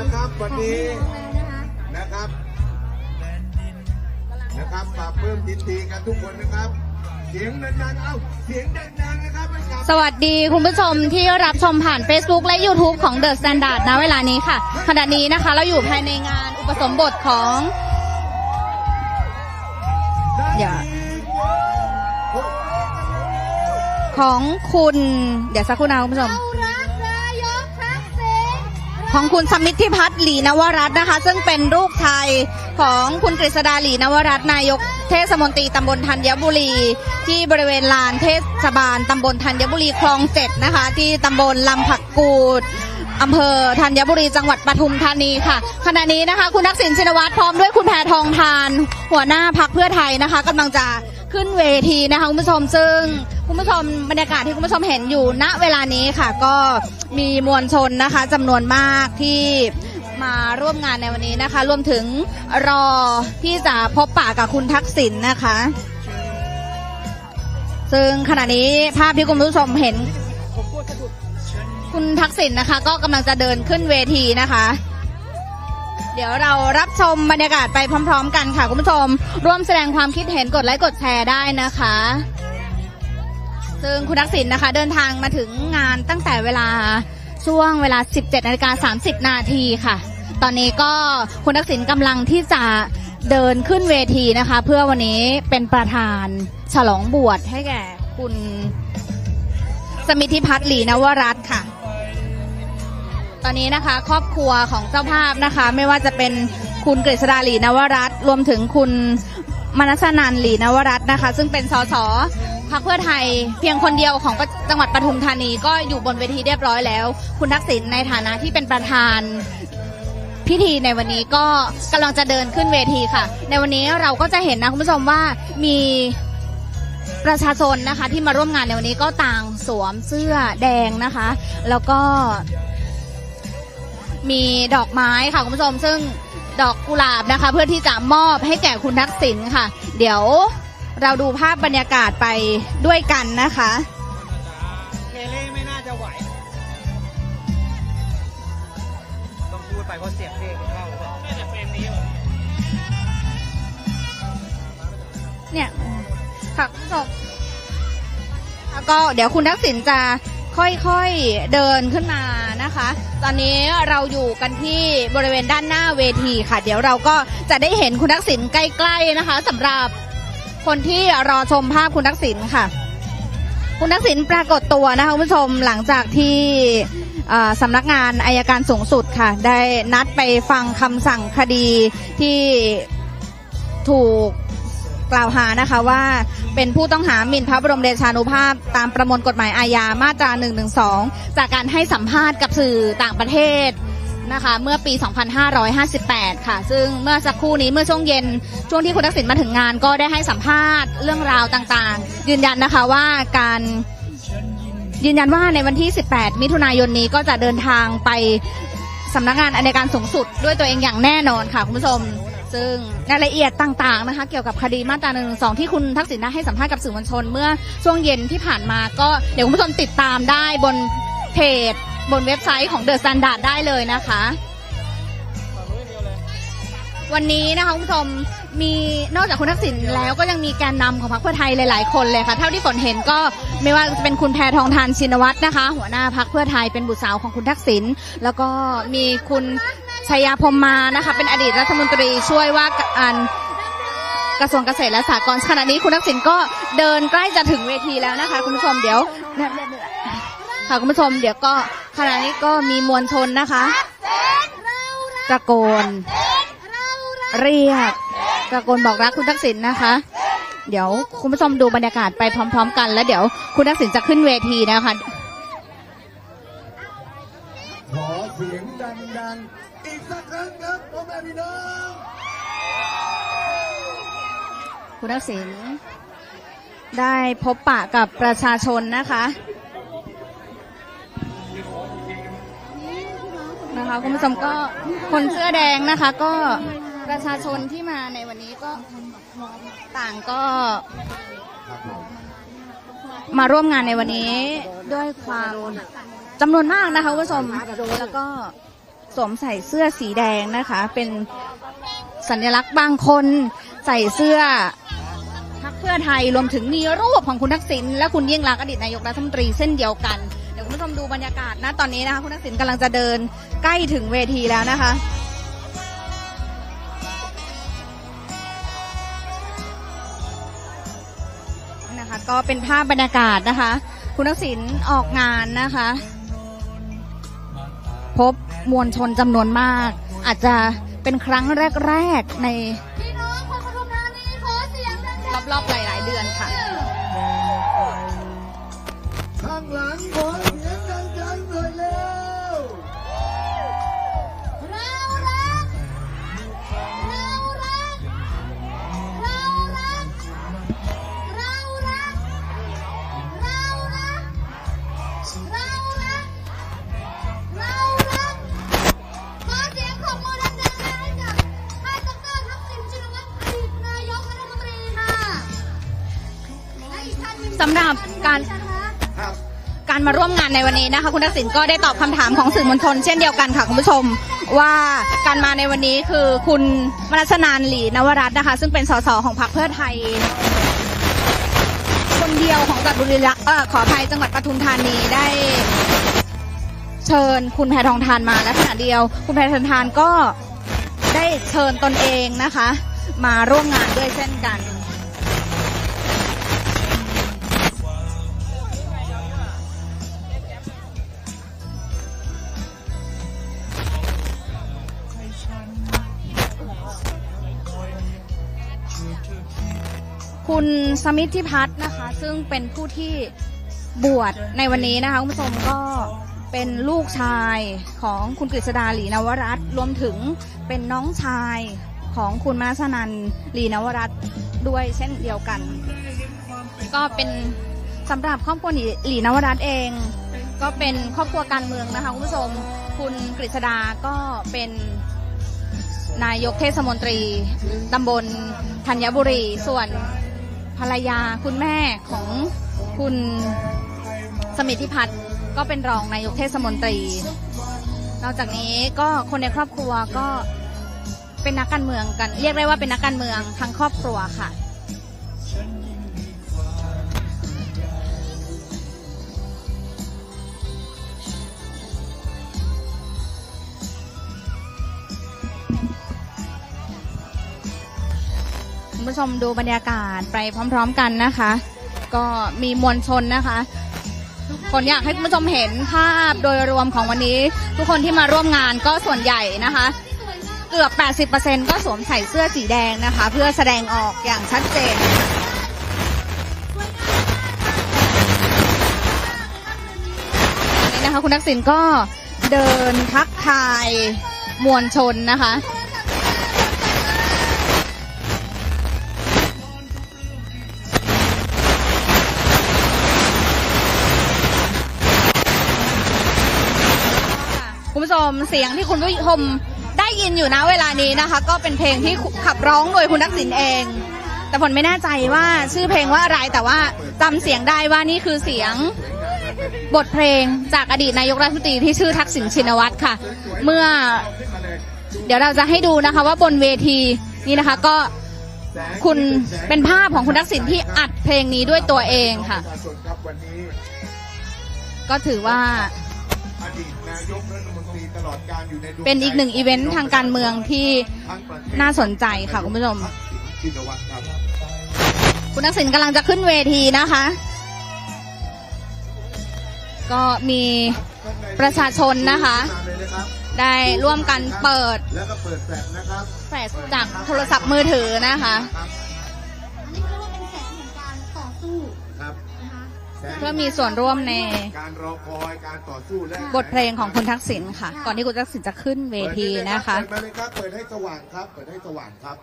นะครับวันนี้นะครับนะครับฝากเพิ่มยินดีกันทุกคนนะครับ เสียงดังๆเอ้าเสียงดังๆนะครับให้กับสวัสดีคุณผู้ชมที่รับชมผ่าน Facebook และ YouTube ของ The Standard ณเวลานี้ค่ะ ขณะนี้นะคะเราอยู่ภายในงานอุปสมบทของอย่าของคุณ เดี๋ยวสักครู่นะคุณผู้ชม ของคุณสมิทธิพัฒน์หลีนวรัตน์นะคะ ซึ่งเป็นลูกชายของคุณกฤษดาหลีนวรัตน์นายกเทศมนตรีตำบลธัญบุรี ที่บริเวณลานเทศบาลตำบลธัญบุรีคลองเจ็ดนะคะ ที่ตำบลลำผักกูดอำเภอธัญบุรีจังหวัดปทุมธานีค่ะ ขณะนี้นะคะ คุณทักษิณชินวัตรพร้อมด้วยคุณแพทองทาน หัวหน้าพักเพื่อไทยนะคะกำลังจะขึ้นเวทีนะคะคุณผู้ชมซึ่งคุณผู้ชมบรรยากาศที่คุณผู้ชมเห็นอยู่ณเวลานี้ค่ะ ก็ มีมวลชนนะคะจำนวนมากที่มาร่วมงานในวันนี้นะคะ รวมถึงรอที่จะพบปะกับคุณทักษิณนะคะ ซึ่งขณะนี้ภาพที่คุณผู้ชมเห็น คุณทักษิณนะคะ ก็กำลังจะเดินขึ้นเวทีนะคะ เดี๋ยวเรารับชมบรรยากาศไปพร้อม ๆ กันค่ะคุณผู้ชม ร่วมแสดงความคิดเห็นกดไลค์กดแชร์ได้นะคะ ซึ่งคุณทักษิณนะคะ เดินทางมาถึงงานตั้งแต่เวลาช่วงเวลา 17นาฬิกา30 นาทีค่ะ ตอนนี้ก็คุณทักษิณกำลังที่จะเดินขึ้นเวทีนะคะ เพื่อวันนี้เป็นประธานฉลองบวชให้แก่คุณสมิธิพัฒน์หลีนวรัตน์ค่ะ ตอนนี้นะคะ ครอบครัวของเจ้าภาพนะคะ ไม่ว่าจะเป็นคุณกฤษดาหลีนวรัตน์รวมถึงคุณมนัสนันหลีนวรัตน์นะคะ ซึ่งเป็นสส พรรคเพื่อไทยเพียงคนเดียวของจังหวัดปทุมธานีก็อยู่บนเวทีเรียบร้อยแล้ว คุณทักษิณในฐานะที่เป็นประธานพิธีในวันนี้ก็กำลังจะเดินขึ้นเวทีค่ะ ในวันนี้เราก็จะเห็นนะคุณผู้ชมว่ามีประชาชนนะคะ ที่มาร่วมงานในวันนี้ก็ต่างสวมเสื้อแดงนะคะ แล้วก็ มีดอกไม้ค่ะคุณผู้ชม ซึ่งดอกกุหลาบนะคะ เพื่อที่จะมอบให้แก่คุณทักษิณค่ะ เดี๋ยว เราดูภาพบรรยากาศไปด้วยกันนะคะเคเล่ไม่น่าจะไหว ต้องพูดไปเพราะเสียงเพลงเข้าน่าจะเนนี้เนี่ยค่ะคุณผู้ชมแล้วก็เดี๋ยวคุณทักษิณจะค่อยๆเดินขึ้นมานะคะ ตอนนี้เราอยู่กันที่บริเวณด้านหน้าเวทีค่ะ เดี๋ยวเราก็จะได้เห็นคุณทักษิณใกล้ๆนะคะสำหรับ คนที่รอชมภาพคุณทักษิณค่ะ คุณทักษิณปรากฏตัวนะคะคุณผู้ชมหลังจากที่สำนักงานอายการสูงสุดค่ะ ได้นัดไปฟังคำสั่งคดีที่ถูกกล่าวหานะคะว่าเป็นผู้ต้องหาหมิ่นพระบรมเดชานุภาพ ตามประมวลกฎหมายอาญามาตรา112จากการให้สัมภาษณ์กับสื่อต่างประเทศ นะคะเมื่อปี 2558 ค่ะ ซึ่งเมื่อสักครู่นี้เมื่อช่วงเย็นช่วงที่คุณทักษิณมาถึงงานก็ได้ให้สัมภาษณ์เรื่องราวต่างๆ ยืนยันนะคะว่าการยืนยันว่าในวันที่ 18 มิถุนายนนี้ก็จะเดินทางไปสำนักงานอัยการสูงสุดด้วยตัวเองอย่างแน่นอนค่ะคุณผู้ชม ซึ่งรายละเอียดต่างๆนะคะเกี่ยวกับคดีมาตรา1นึที่คุณทักษิณได้ให้สัมภาษณ์กับสื่อมวลชน เมื่อช่วงเย็นที่ผ่านมาก็เดี๋ยวคุณผู้ชมติดตามได้บนเพจ บนเว็บไซต์ของ The Standard ได้เลยนะคะ วันนี้นะคะคุณผู้ชมมีนอกจากคุณทักษิณแล้วก็ยังมีแกนนำของพรรคเพื่อไทยหลาย ๆ คนเลยค่ะ เท่าที่ฝนเห็นก็ไม่ว่าจะเป็นคุณแพทองทานชินวัตรนะคะ หัวหน้าพรรคเพื่อไทยเป็นบุตรสาวของคุณทักษิณแล้วก็มีคุณชยาพรมมานะคะเป็นอดีตรัฐมนตรีช่วยว่าการกระทรวงเกษตรและสหกรณ์ขณะนี้คุณทักษิณก็เดินใกล้จะถึงเวทีแล้วนะคะ คุณผู้ชมเดี๋ยว ค่ะคุณผู้ชมเดี๋ยวก็ขณะนี้ก็มีมวลชนนะคะตะโกน เรียกตะโกนบอกรักคุณทักษิณนะคะ เดี๋ยวคุณผู้ชมดูบรรยากาศไปพร้อม ๆ กัน แล้วเดี๋ยวคุณทักษิณจะขึ้นเวทีนะคะขอเสียงดังๆอีกสักครั้งครับพ่อแม่พี่น้องคุณทักษิณได้พบปะกับประชาชนนะคะ นะคะคุณผู้ชมก็คนเสื้อแดงนะคะ ก็ประชาชนที่มาในวันนี้ก็ต่างก็ มาร่วมงานในวันนี้ด้วยความจำนวนมากนะคะคุณผู้ชมแล้วก็สวมใส่เสื้อสีแดงนะคะ เป็นสัญลักษณ์บางคนใส่เสื้อพรรคเพื่อไทยรวมถึงมีรูปของคุณทักษิณและคุณยิ่งรักอดีตนายกรัฐมนตรีเส้นเดียวกัน คุณผู้ชมดูบรรยากาศนะตอนนี้นะคะคุณทักษิณกำลังจะเดินใกล้ถึงเวทีแล้วนะคะนะคะ ก็เป็นภาพบรรยากาศนะคะ คุณทักษิณออกงานนะคะ พบมวลชนจำนวนมาก อาจจะเป็นครั้งแรก ๆ ในพี่น้องคนปทุมธานีขอเสียงดังรอบๆหลาย ๆ เดือนค่ะ ข้างหลังของ สำหรับการการมาร่วมงานในวันนี้นะคะ คุณทักษิณก็ได้ตอบคำถามของสื่อมวลชนเช่นเดียวกันค่ะคุณผู้ชมว่าการมาในวันนี้คือคุณมนัสนานหลีนวรัตน์นะคะ ซึ่งเป็นสสของพรรคเพื่อไทย คนเดียวของจังหวัดบุรีรัมย์เออขออภัยจังหวัดปทุมธานีได้ เชิญคุณแพทองทานมาและขณะเดียว คุณแพทองทานก็ได้เชิญตนเองนะคะ มาร่วมงานด้วยเช่นกัน คุณสมิทธิพัฒน์นะคะ ซึ่งเป็นผู้ที่บวชในวันนี้นะคะคุณผู้ชมก็เป็นลูกชายของคุณกฤษดาหลีนวรัตรวมถึงเป็นน้องชายของคุณมาสนันหลีนวรัตด้วยเช่นเดียวกัน ก็เป็นสำหรับครอบครัวหลีนวรัตเอง ก็เป็นครอบครัวการเมืองนะคะคุณผู้ชมคุณกฤษดาก็เป็นนายกเทศมนตรีตำบลธัญบุรี ส่วน ภรรยาคุณแม่ของคุณสมิทธิพัฒน์ก็เป็นรองนายกเทศมนตรี นอกจากนี้ก็คนในครอบครัวก็เป็นนักการเมืองกัน เรียกได้ว่าเป็นนักการเมืองทั้งครอบครัวค่ะ คุณผู้ชมดูบรรยากาศไปพร้อม ๆ กันนะคะ ก็มีมวลชนนะคะคนอยากให้คุณผู้ชมเห็นภาพโดยรวมของวันนี้ ทุกคนที่มาร่วมงานก็ส่วนใหญ่นะคะ เกือบ 80%ก็สวมใส่เสื้อสีแดงนะคะ เพื่อแสดงออกอย่างชัดเจนนนี้นะคะคุณทักษิณก็เดินทักทายมวลชนนะคะ ผู้ชมเสียงที่คุณผู้ชมได้ยินอยู่นะเวลานี้นะคะ ก็เป็นเพลงที่ขับร้องโดยคุณทักษิณเอง แต่ผลไม่แน่ใจว่าชื่อเพลงว่าอะไรแต่ว่าจำเสียงได้ว่านี่คือเสียงบทเพลงจากอดีตนายกรัฐมนตรีที่ชื่อทักษิณชินวัตรค่ะ เมื่อ เดี๋ยวเราจะให้ดูนะคะว่าบนเวทีนี่นะคะก็คุณเป็นภาพของคุณทักษิณที่อัดเพลงนี้ด้วยตัวเองค่ะ ก็ถือว่า อดีตนายกรัฐมนตรีตลอดการอยู่ในดวงใจเป็นอีกหนึ่งอีเวนต์ทางการเมืองที่ทั้งประเทศน่าสนใจค่ะคุณผู้ชมทักษิณชินวัตรครับคุณทักษิณกำลังจะขึ้นเวทีนะคะ ก็มีประชาชนนะคะมาเลยนะครับได้ร่วมกันเปิด แล้วก็เปิดแฟลชนะครับ แฟลชจากโทรศัพท์มือถือนะคะ ครับ เพื่อมีส่วนร่วมในการรอคอยการต่อสู้และบทเพลงของคุณทักษิณค่ะ ก่อนที่คุณทักษิณจะขึ้นเวทีนะคะเปิดมาเลยครับเปิดให้สว่างครับ เปิดให้สว่างครับ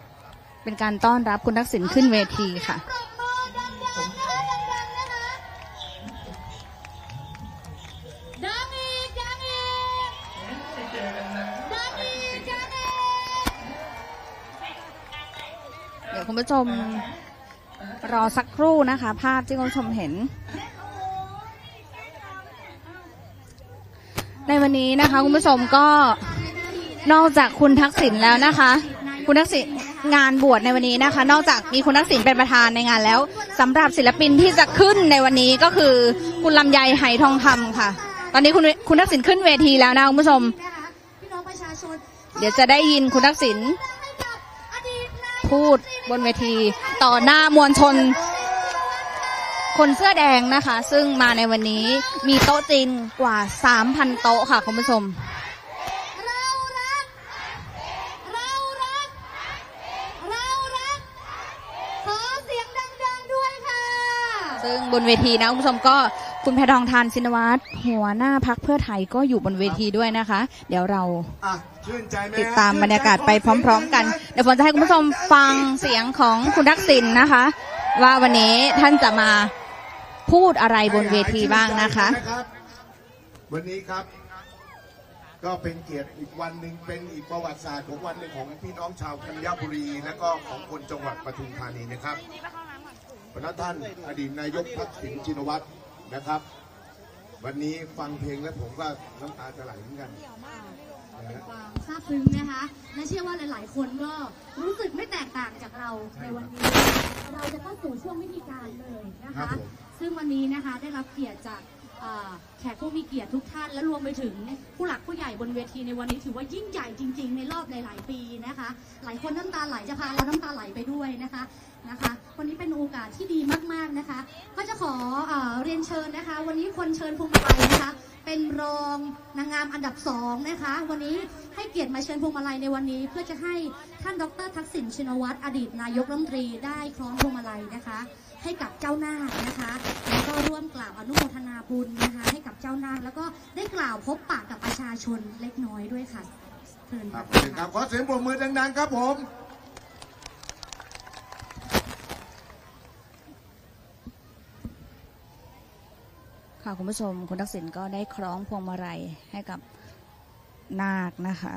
เป็นการต้อนรับคุณทักษิณขึ้นเวทีค่ะปรบมือดังๆนะคะดังๆนะคะดังอีกดังอีกดังอีกดังอีกเดี๋ยวคุณผู้ชมรอสักครู่นะคะ ภาพที่คุณผู้ชมเห็น ในวันนี้นะคะคุณผู้ชมก็นอกจากคุณทักษิณแล้วนะคะ คุณทักษิณงานบวชในวันนี้นะคะ นอกจากมีคุณทักษิณเป็นประธานในงานแล้วสำหรับศิลปินที่จะขึ้นในวันนี้ก็คือคุณลำไยไหทองคำค่ะ ตอนนี้คุณคุณทักษิณขึ้นเวทีแล้วนะคุณผู้ชม เดี๋ยวจะได้ยินคุณทักษิณพูดบนเวทีต่อหน้ามวลชน คนเสื้อแดงนะคะ ซึ่งมาในวันนี้มีโต๊ะจีนกว่า 3,000 โต๊ะค่ะคุณผู้ชมเรารักเรารักเรารักขอเสียงดังๆด้วยค่ะซึ่งบนเวทีนะคุณผู้ชมก็คุณแพทองทานชินวัตรหัวหน้าพักเพื่อไทยก็อยู่บนเวทีด้วยนะคะ เดี๋ยวเราติดตามบรรยากาศไปพร้อม ๆ กัน เดี๋ยวฝนจะให้คุณผู้ชมฟังเสียงของคุณทักษิณนะคะ ว่าวันนี้ท่านจะมา พูดอะไรบนเวทีบ้างนะคะรับวันนี้ครับ ก็เป็นเกียรติอีกวันหนึ่งเป็นอีกประวัติศาสตร์ของวันหนึ่งของพี่น้องชาวธัญบุรี และก็ของคนจังหวัดปทุมธานีนะครับพระท่านอดีตนายกทักษิณชินวัตรนะครับ วันนี้ฟังเพลงแล้วผมก็น้ำตาจะไหลเหมือนกันนะฮะความซาบซึ้งนะคะและเชื่อว่าหลาย ๆ คนก็รู้สึกไม่แตกต่างจากเราในวันนี้ เราจะเข้าสู่ช่วงวิธีการเลยนะครัคะบผม ซึ่งวันนี้นะคะได้รับเกียรติจากแขกผู้มีเกียรติทุกท่านและรวมไปถึงผู้หลักผู้ใหญ่บนเวทีในวันนี้ถือว่ายิ่งใหญ่จริง ๆ ในรอบหลาย ๆ ปีนะคะ หลายคนน้ำตาไหลจะพาเราน้ำตาไหลไปด้วยนะคะนะคะวันนี้เป็นโอกาสที่ดีมากๆนะคะ ก็จะขอเอ่อเรียนเชิญนะคะ วันนี้คนเชิญพวงมาลัยนะคะ เป็นรองนางงามอันดับสองนะคะ วันนี้ให้เกียรติมาเชิญพวงมาลัยในวันนี้ เพื่อจะให้ท่านดรทักษิณชินวัตรอดีตนายกรัฐมนตรีได้คล้องพวงมาลัยนะคะ ให้กับเจ้าหน้าคนะคะ แล้วก็ร่วมกล่าวอนุโมทนาบุญนะคะ ให้กับเจ้าหน้าคแล้วก็ได้กล่าวพบปะกับประชาชนเล็กน้อยด้วยค่ะเชิญครัค่ะบเชิญครับขอเสียงปรบมือดังๆครับผมค่ะคุณผู้ชมคุณทักษิณก็ได้คล้องพวงมาลัยให้กับนาคนะคะ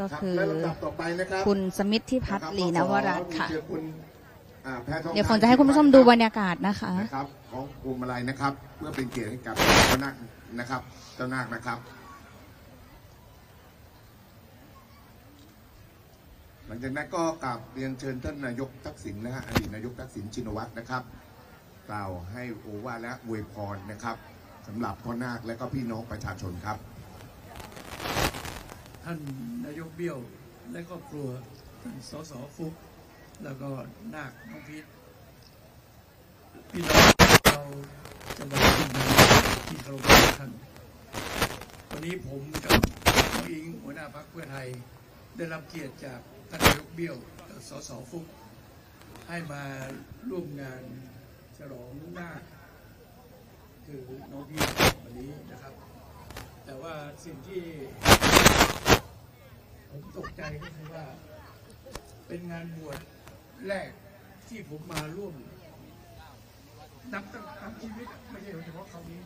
ก็ครับคือและลำดับต่อไปนะครับคุณสมิทธิพัฒน์ลีนวรัตน์ค่ะเชิญคุณ อ่าแพทองเดี๋ยวฝนจะให้คุณผู้ชมดูบรรยากาศนะคะ นะครับ ของพวงมาลัยนะครับ เพื่อเป็นเกียรติให้กับเจ้านาคนะครับ เจ้านาคนะครับ หลังจากนั้นก็กราบเรียนเชิญท่านนายกทักษิณนะฮะอดีตนายกทักษิณชินวัตรนะครับ กล่าวให้โอวาทและอวยพรนะครับสำหรับพ่อนาคและก็พี่น้องประชาชนครับ ท่านนายกเบี้ยวและครอบครัวท่านสสฟุก แล้วก็นาคน้องพีทพี่น้องเราจังหวัดทุมธานีที่เคารพท่านวันนี้ผมกับน้องอิงหัวหน้าพรรคเพื่อไทย ได้รับเกียรติจากท่านนายกเบี้ยวสสฟุกให้มาร่วมงานฉลองนาคคือน้องพีทวันนี้นะครับ แต่ว่าสิ่งที่ผมตกใจก็คือว่าเป็นงานบวช แรกที่ผมมาร่วม นับตั้งทั้งชีวิตไม่ใช่เฉพาะคราวนี้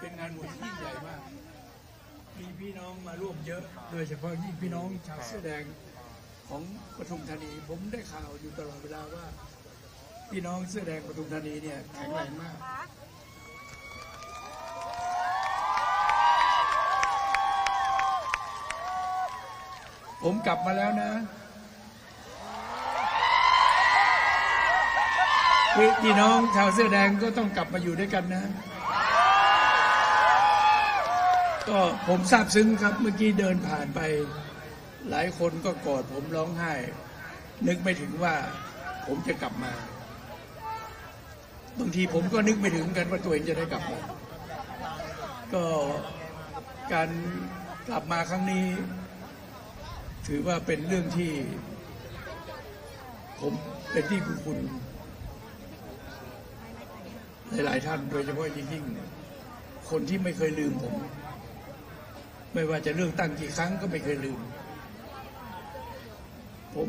เป็นงานบวชที่ใหญ่มาก มีพี่น้องมาร่วมเยอะ โดยเฉพาะยิ่งพี่น้องชาวเสื้อแดงของปทุมธานี ผมได้ข่าวอยู่ตลอดเวลาว่า พี่น้องเสื้อแดงปทุมธานีเนี่ยแข็งแรงมากผมกลับมาแล้วนะ พี่น้องชาวเสื้อแดงก็ต้องกลับมาอยู่ด้วยกันนะ ก็ผมซาบซึ้งครับเมื่อกี้เดินผ่านไป หลายคนก็กอดผมร้องไห้ นึกไม่ถึงว่าผมจะกลับมา บางทีผมก็นึกไม่ถึงกันว่าตัวเองจะได้กลับมา ก็การกลับมาครั้งนี้ ถือว่าเป็นเรื่องที่ ผมเป็นที่คุณคุณ หลาย ๆ ท่านโดยเฉพาะยิ่งยิ่งคนที่ไม่เคยลืมผม ไม่ว่าจะเรื่องตั้งกี่ครั้งก็ไม่เคยลืม ผม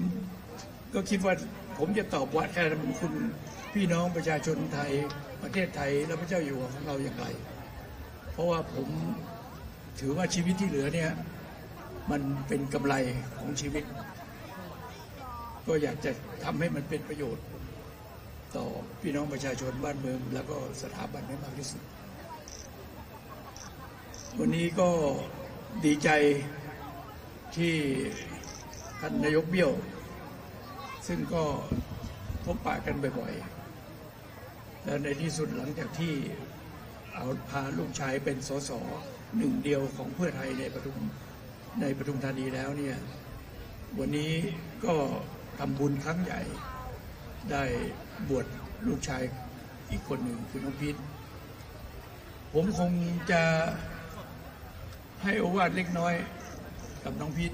ก็คิดว่าผมจะตอบว่าแค่นั้นคุณพี่น้องประชาชนไทยประเทศไทยและพระเจ้าอยู่หัวของเราอย่างไร เพราะว่าผมถือว่าชีวิตที่เหลือเนี่ย มันเป็นกำไรของชีวิต ก็อยากจะทำให้มันเป็นประโยชน์ ต่อพี่น้องประชาชนบ้านเมือง แล้วก็สถาบันให้มากที่สุด วันนี้ก็ดีใจที่ท่านนายกเบี้ยว ซึ่งก็พบปะกันบ่อยๆ แล้วในที่สุดหลังจากที่เอาพาลูกชายเป็นสสหนึ่งเดียวของเพื่อไทยในปทุมในปทุมธานีแล้วเนี่ย วันนี้ก็ทำบุญครั้งใหญ่ ได้บวชลูกชายอีกคนหนึ่งคือน้องพิษผมคงจะให้อวาทเล็กน้อยกับน้องพิษ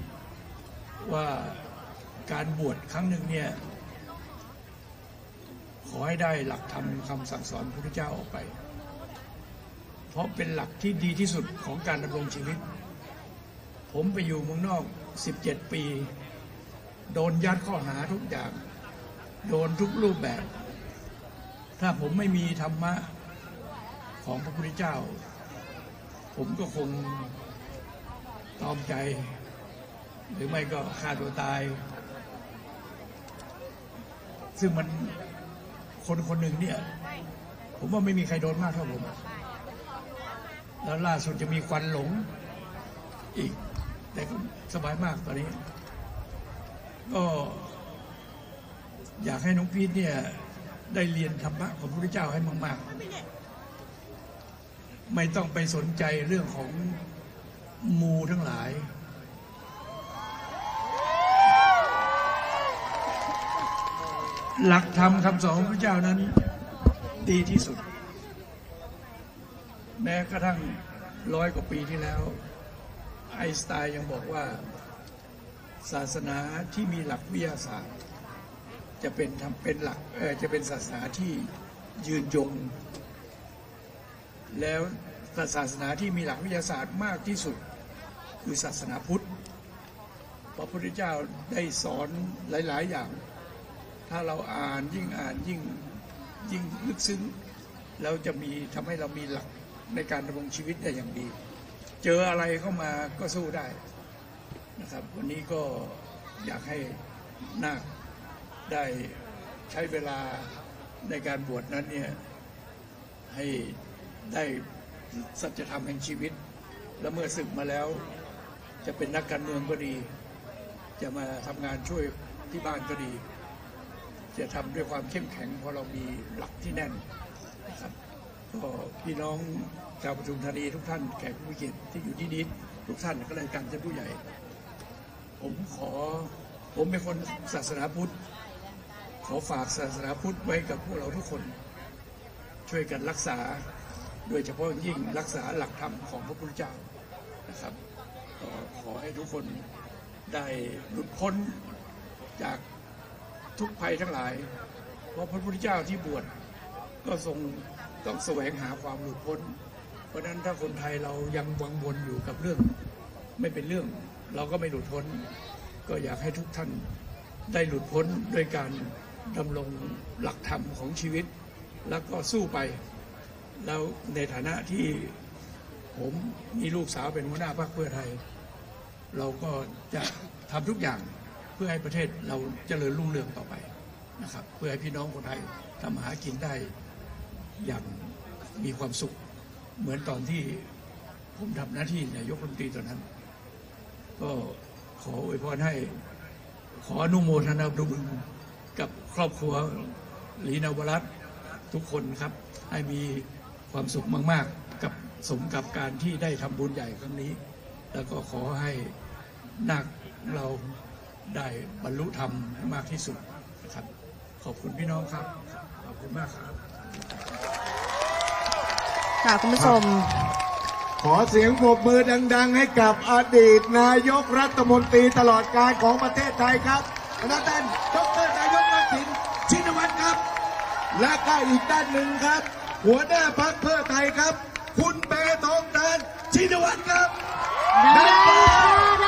ว่าการบวชครั้งหนึ่งเนี่ยขอให้ได้หลักธรรมคำสั่งสอนพระพุทธเจ้าออกไป เพราะเป็นหลักที่ดีที่สุดของการดำรงชีวิต ผมไปอยู่เมืองนอก 17 ปี โดนยัดข้อหาทุกอย่าง โดนทุกรูปแบบ ถ้าผมไม่มีธรรมะของพระพุทธเจ้า ผมก็คงตอมใจ หรือไม่ก็ฆ่าตัวตาย ซึ่งมันคนคนหนึ่งเนี่ย ผมว่าไม่มีใครโดนมากเท่าผม แล้วล่าสุดจะมีควันหลงอีก แต่ก็สบายมากตอนนี้ ก็ อยากให้น้องพีทเนี่ยได้เรียนธรรมะของพระพุทธเจ้าให้มาก ๆ ไม่ต้องไปสนใจเรื่องของมูทั้งหลาย หลักธรรมคำสอนของพระเจ้านั้นดีที่สุด แม้กระทั่งร้อยกว่าปีที่แล้ว ไอน์สไตน์ยังบอกว่า ศาสนาที่มีหลักวิทยาศาสตร์ จะเป็นทำเป็นหลักจะเป็นศาสนาที่ยืนยง แล้วศาสนาที่มีหลักวิทยาศาสตร์มากที่สุด คือศาสนาพุทธพระพุทธเจ้าได้สอนหลาย ๆ อย่าง ถ้าเราอ่านยิ่งอ่านยิ่งยิ่งลึกซึ้งเราจะมีทำให้เรามีหลักในการดำรงชีวิตได้อย่างดี เจออะไรเข้ามาก็สู้ได้นะครับ วันนี้ก็อยากให้นาค ได้ใช้เวลาในการบวชนั้นเนี่ยให้ได้สัจธรรมแห่งชีวิต แล้วเมื่อศึกมาแล้ว จะเป็นนักการเมืองก็ดี จะมาทำงานช่วยที่บ้านก็ดี จะทำด้วยความเข้มแข็งเพราะเรามีหลักที่แน่นนะครับก็พี่น้องชาวปทุมธานีทุกท่านแขกผู้เกียรติที่อยู่ที่นี้ทุกท่านก็เลยการท่านผู้ใหญ่ ผมขอผมเป็นคนศาสนาพุทธ ขอฝากศาสนาพุทธไว้กับพวกเราทุกคน ช่วยกันรักษา โดยเฉพาะยิ่งรักษาหลักธรรมของพระพุทธเจ้านะครับขอให้ทุกคนได้หลุดพ้นจากทุกภัยทั้งหลาย เพราะพระพุทธเจ้าที่บวชก็ทรงต้องแสวงหาความหลุดพ้น เพราะนั้นถ้าคนไทยเรายังวังวนอยู่กับเรื่อง ไม่เป็นเรื่องเราก็ไม่หลุดพ้น ก็อยากให้ทุกท่านได้หลุดพ้นด้วยการ ดำรงหลักธรรมของชีวิต แล้วก็สู้ไป แล้วในฐานะที่ผมมีลูกสาวเป็นหัวหน้าพรรคเพื่อไทย เราก็จะทำทุกอย่างเพื่อให้ประเทศเราเจริญรุ่งเรืองต่อไปนะครับ เพื่อให้พี่น้องคนไทยทำมาหากินได้อย่างมีความสุข เหมือนตอนที่ผมทำหน้าที่นายกรัฐมนตรีตอนนั้น ก็ขออวยพรให้ขออนุโมทนาบุญ กับครอบครัวลีนาวรัตน์ทุกคนครับ ให้มีความสุขมาก ๆ กับสมกับการที่ได้ทำบุญใหญ่ครั้งนี้ แล้วก็ขอให้นาคเราได้บรรลุธรรมให้มากที่สุดนะครับ ขอบคุณพี่น้องครับ ขอบคุณมากครับ ค่ะคุณผู้ชม ขอเสียงปรบมือดัง ๆ ให้กับอดีตนายกรัฐมนตรีตลอดการของประเทศไทยครับคณะท่านดรนายกรัฐิ และก็อีกด้านหนึ่งครับ หัวหน้าพรรคเพื่อไทยครับ คุณเปตองทานชินวัตรครับดังๆค่ะดั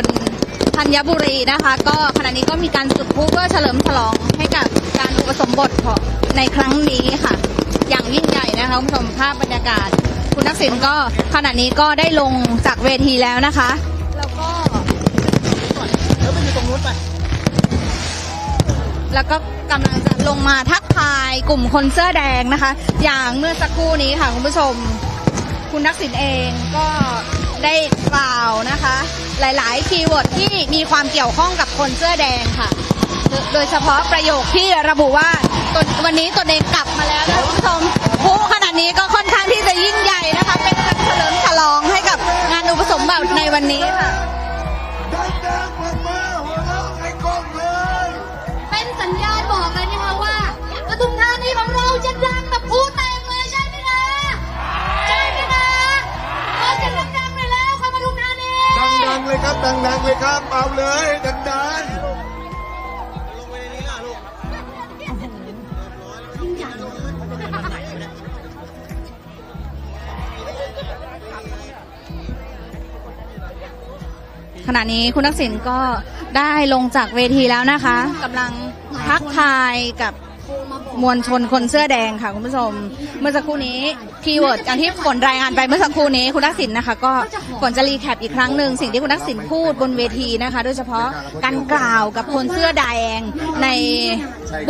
ลธัญบุรีนะคะ ก็ขณะนี้ก็มีการจุดพลุเพื่อเฉลิมฉลองให้กับการอุปสมบทของในครั้งนี้ค่ะ อย่างยิ่งใหญ่นะคะคุณผู้ชมภาพบรรยากาศ คุณทักษิณก็ขณะนี้ก็ได้ลงจากเวทีแล้วนะคะ แล้วก็แล้วไปอยู่ตรงนู้นไปแล้วก็กำลังจะลงมาทักทายกลุ่มคนเสื้อแดงนะคะ อย่างเมื่อสักครู่นี้ค่ะคุณผู้ชม คุณทักษิณเองก็ได้กล่าวนะคะ หลาย ๆ คีย์เวิร์ดที่มีความเกี่ยวข้องกับคนเสื้อแดงค่ะ โดยเฉพาะประโยคที่ระบุว่าตนวันนี้ตนเองกลับมาแล้วนะคุณผู้ชมผู้ขนาดนี้ก็ค่อนข้างที่จะยิ่งใหญ่นะคะ เป็นการเฉลิมฉลองให้กับงานอุปสมบทในวันนี้ค่ะเป็นสัญญาณบอกเลยนะคะว่าปทุมธานีของเราจะดังแบบพูแต ครับดังๆเลยครับเอาเลยดังๆขณะนี้คุณทักษิณก็ได้ลงจากเวทีแล้วนะคะกำลังทักทายกับมวลชนคนเสื้อแดงค่ะคุณผู้ชม เมื่อสักครู่นี้ คีย์เวิร์ดอย่างที่ฝนรายงานไปเมื่อสักครู่นี้คุณทักษิณนะคะ ก็ฝนจะรีแคปอีกครั้งหนึ่งสิ่งที่คุณทักษิณพูดบนเวทีนะคะ โดยเฉพาะการกล่าวกับคนเสื้อแดงใน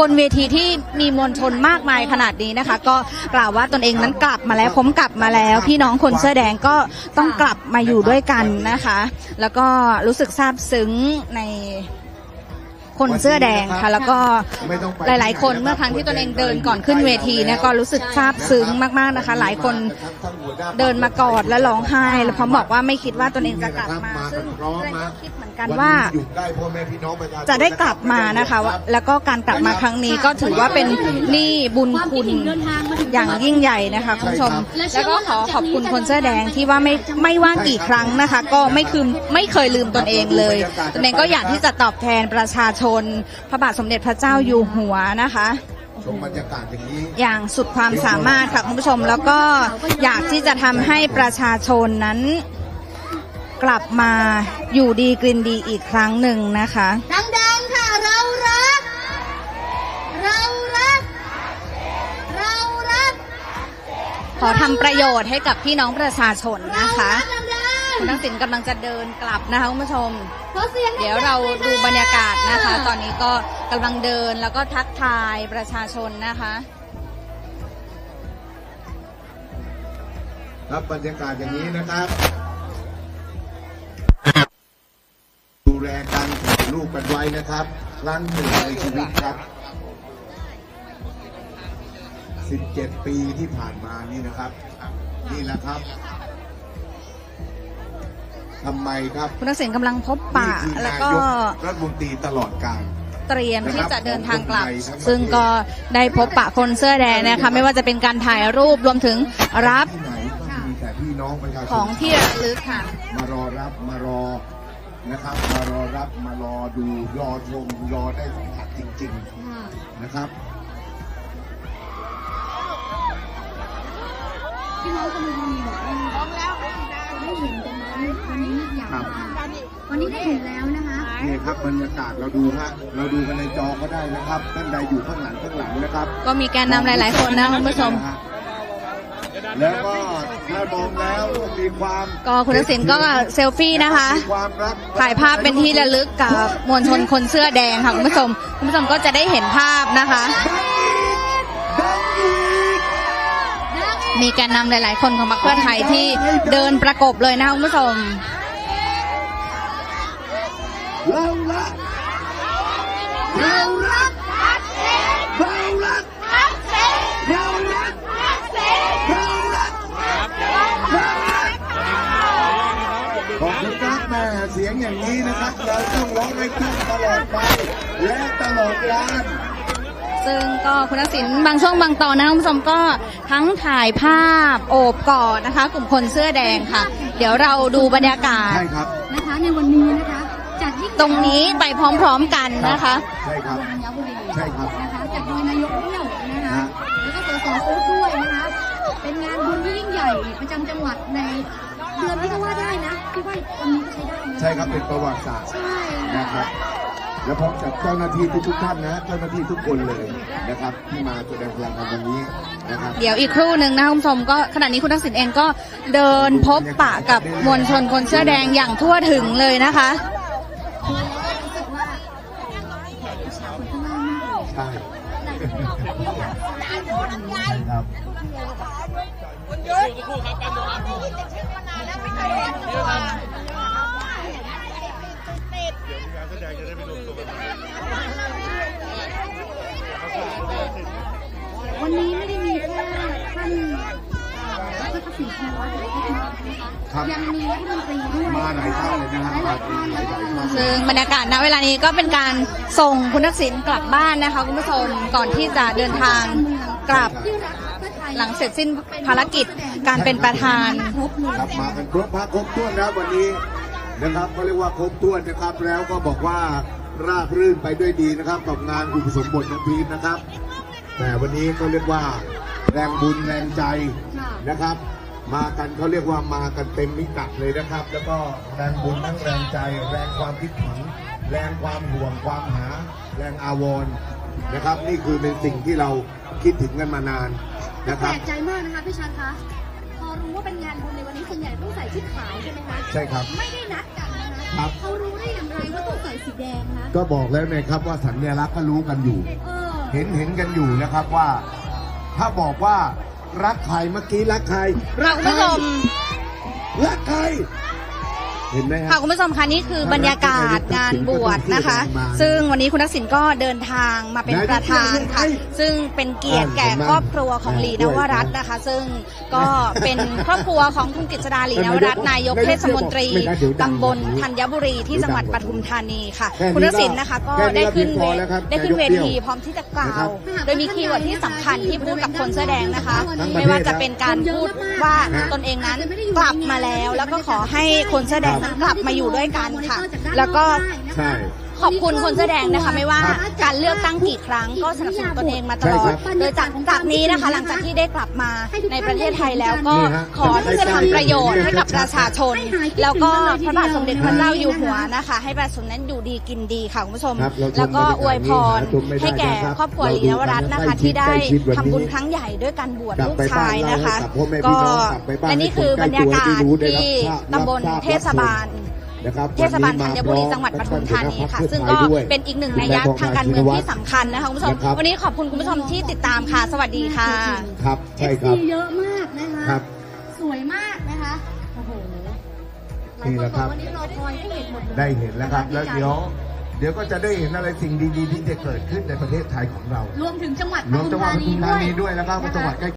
บนเวทีที่มีมวลชนมากมายขนาดนี้นะคะ ก็กล่าวว่าตนเองนั้นกลับมาแล้วผมกลับมาแล้ว พี่น้องคนเสื้อแดงก็ต้องกลับมาอยู่ด้วยกันนะคะ แล้วก็รู้สึกซาบซึ้งใน คนเสื้อแดงค่ะ แล้วก็หลาย ๆ คนเมื่อครั้งที่ตนเองเดินก่อนขึ้นเวทีเนี่ยก็รู้สึกซาบซึ้งมาก ๆ นะคะ หลายคนเดินมากอดและร้องไห้แล้วพร้อมบอกว่าไม่คิดว่าตนเองจะกลับมาซึ่งตนเองก็คิดเหมือนกันว่า อยู่ใกล้พ่อแม่พี่น้องประชาชนจะได้กลับมานะคะว่าแล้วก็การกลับมาครั้งนี้ก็ถือว่าเป็นหนี้บุญคุณอย่างยิ่งใหญ่นะคะคุณผู้ชม แล้วก็ขอขอบคุณคนเสื้อแดงที่ว่าไม่ไม่ว่ากี่ครั้งนะคะ ก็ไม่คือไม่เคยลืมตนเองเลยตนเองก็อยากที่จะตอบแทนประชาชน พระบาทสมเด็จพระเจ้าอยู่หัวนะคะชมบรรยากาศอย่างนี้อย่างสุดความสามารถค่ะคุณผู้ชมแล้วก็อยากที่จะทำให้ประชาชนนั้น กลับมาอยู่ดีกินดีอีกครั้งหนึ่งนะคะ ดังๆค่ะเรารัก เรารัก เรารักขอทำประโยชน์ให้กับพี่น้องประชาชนนะคะเรารักดังคุณทักษิณกำลังจะเดินกลับนะคะคุณผู้ชมๆขอเสียงเดี๋ยวเราดูบรรยากาศนะคะ ตอนนี้ก็กำลังเดินแล้วก็ทักทายประชาชนนะคะครับบรรยากาศอย่างนี้นะครับ แลการถ่ายรูปกันไว้นะครับครั้งหนึ่งในชีวิตครับ 17 ปีที่ผ่านมานี่นะครับ นี่แหละครับทำไมครับคุณทักษิณกำลังพบปะนี่คือแล้วนาก็ยกรัฐมนตรีตลอดกาลเตรียมที่จะเดินทางกลับ ซึ่งก็ได้พบปะคนเสื้อแดงนะคะ ไม่ว่าจะเป็นการถ่ายรูปรวมถึงรับที่ไหนก็มีแต่พี่น้องประชาชนของที่ระลึกค่ะ มารอรับมารอ นะครับ มารอรับมารอดูรอชมรอได้สัมผัสจริงๆนะครับ พี่น้องคนมีมีบอกว่าได้เห็นกันไหมวันนี้อยากครับวันนี้ได้เห็นแล้วนะคะนี่ครับบรรยากาศเราดูฮะเราดูกันในจอก็ได้นะครับท่านใดอยู่ข้างหลังข้างหลังนะครับก็มีแกนนำหลาย ๆ คนนะคุณผู้ชม แล้วก็ถ้ามองแล้วมีความก็คุณทักษิณก็เซลฟี่นะคะ มีความรักถ่ายภาพเป็นที่ระลึกกับมวลชนคนเสื้อแดงค่ะคุณผู้ชมคุณผู้ชมก็จะได้เห็นภาพนะคะ ดังอีกมีแกนนำหลาย ๆ คนของพรรคเพื่อไทยที่เดินประกบเลยนะคะคุณผู้ชม เรารักเรารักเรารักเรารักเรารักเรารักขอบคุณครับแม่เสียงอย่างนี้นะครับ เราต้องร้องให้ขึ้นตลอดไปและตลอดกาลซึ่งก็คุณทักษิณบางช่วงบางตอนนะคะคุณผู้ชมก็ทั้งถ่ายภาพโอบกอดนะคะ กลุ่มคนเสื้อแดงค่ะ เดี๋ยวเราดูบรรยากาศใช่ครับนะคะในวันนี้นะคะจัดยิ่งใหญ่ตรงนี้ไปพร้อมๆกันนะคะใช่ครับธัญบุรีใช่ครับนะคะจัดโดยนายกเที่ยวนะคะฮะแล้วก็สสฟุ๊กด้วยนะคะเป็นงานบุญที่ยิ่งใหญ่ประจำจังหวัดในเดือนที่ก็ว่าได้นะที่ว่าวันนี้ก็ใช้ได้นะใช่ครับเป็นประวัติศาสตร์ใช่ นะครับ และพร้อมกับเจ้าหน้าที่ทุกๆท่านนะ เจ้าหน้าที่ทุกคนเลยนะครับ ที่มาแสดงพลังกันวันนี้นะครับ เดี๋ยวอีกครู่หนึ่งนะคะคุณผู้ชมก็ขณะนี้คุณทักษิณเองก็เดินพบปะกับมวลชนคนเสื้อแดงอย่างทั่วถึงเลยนะคะรู้สึกว่าชาวคนข้างล่างมากเลยใช่หลังจากที่เรา จะได้ตัวลำไยครับวันนี้ไม่ได้มีแค่ท่านดรทักษิณชินวัตรหรือท่านนะคะครับยังมีรัฐมนตรีด้วยมาหลายท่านเลยนะครับหลายๆท่านแล้วก็ซึ่งบรรยากาศณเวลานี้ก็เป็นการส่งคุณทักษิณกลับบ้านนะคะคุณผู้ชมก่อนที่จะเดินทางกลับที่รักเพื่อไทยหลังเสร็จสิ้นภารกิจการเป็นประธาน ครบเลยครับมากันครบพระครบถ้วนนะวันนี้ นะครับก็เรียกว่าครบถ้วนนะครับ แล้วก็บอกว่าราบรื่นไปด้วยดีนะครับกับงานอุปสมบทน้องพีทนะครับ แต่วันนี้ก็เรียกว่าแรงบุญแรงใจนะครับ มากันเขาเรียกว่ามากันเต็มมิกัดเลยนะครับ แล้วก็แรงบุญทั้งแรงใจ แรงความคิดถึงแรงความห่วงความหา แรงอาวรณ์นะครับ นี่คือเป็นสิ่งที่เราคิดถึงกันมานานนะครับ แปลกใจมากนะคะพี่ชันคะ รู้ว่าเป็นงานบุญในวันนี้ส่วนใหญ่ต้องใส่ชุดขาวใช่ไหมคะใช่ครับ ไม่ได้นัดกันนะคะครับ เขารู้ได้อย่างไรว่าต้องใส่สีแดงคะก็บอกแล้วนะครับว่าสัญลักษณ์ก็รู้กันอยู่ เออเห็นเห็นกันอยู่นะครับว่า ถ้าบอกว่ารักใครเมื่อกี้รักใคร รักคุณใครผู้ชม รักใคร เห็นไหมฮะค่ะคุณผู้ชมคะนี่คือบรรยากาศงานบวชนะคะ ซึ่งวันนี้คุณทักษิณก็เดินทางมาเป็นประธานค่ะ ซึ่งเป็นเกียรติแก่ครอบครัวของหลีนวรัตน์นะคะ ซึ่งก็เป็นครอบครัวของคุณกฤษดาหลีนวรัตน์นายกเทศมนตรีตำบลธัญบุรีที่จังหวัดปทุมธานีค่ะ คุณทักษิณนะคะก็ได้ขึ้นเวได้ขึ้นเวทีพร้อมที่จะกล่าว โดยมีคีย์เวิร์ดที่สำคัญที่พูดกับคนเสื้อแดงนะคะ ไม่ว่าจะเป็นการพูดว่าตนเองนั้นกลับมาแล้ว แล้วก็ขอให้คนเสื้อแดงนั้นกลับมาอยู่ด้วยกันค่ะ แล้วก็ ใช่ ขอบคุณคนเสื้อแดงนะคะ ไม่ว่าการเลือกตั้งกี่ครั้งก็สนับสนุนตนเองมาตลอดใช่ครับโดยจากจากนี้นะคะ หลังจากที่ได้กลับมาในประเทศไทยแล้วก็นี่ฮะขอที่จะทำประโยชน์ให้กับประชาชน แล้วก็พระบาทสมเด็จพระเจ้าอยู่หัวนะคะ ให้ประชาชนนั้นอยู่ดีกินดีค่ะคุณผู้ชมครับเราชมแล้วก็อวยพรบรรยากาศนี้หาชมไม่ได้ให้แก่นะครับครอบครัวลีนวรัตน์นะคะเราดูกันที่ได้ใกล้ชิดวันนี้ทำบุญครั้งใหญ่ด้วยการบวชกลับลูกไปชายนะคะบ้านเรากลับพ่อแม่พี่ก็น้องกลับไปบ้านและนี่คือบรรยากาศที่ตำบลเทศบาลนะครับ เทศบาลธัญบุรีจังหวัดปทุมธานีค่ะ ซึ่งก็เป็นอีกหนึ่งนัยยะทางการเมืองที่สำคัญนะคะคุณผู้ชม วันนี้ขอบคุณคุณผู้ชมที่ติดตามค่ะ สวัสดีค่ะ ครับใช่ครับ FC เยอะมากนะคะครับสวยมากนะคะโอ้โหหลายนี่คนแหละบคอรักบวันนี้รอคอยให้เห็นหมดเลยได้เห็นแล้วครับ แล้วดีใจเดี๋ยวเดี๋ยวก็จะได้เห็นอะไรสิ่งดีๆที่จะเกิดขึ้นในประเทศไทยของเรา รวมถึงจังหวัดรวมจังหวัดปทุมธานีด้ด้ววยยนะครับนะคะจังหวัดใกล้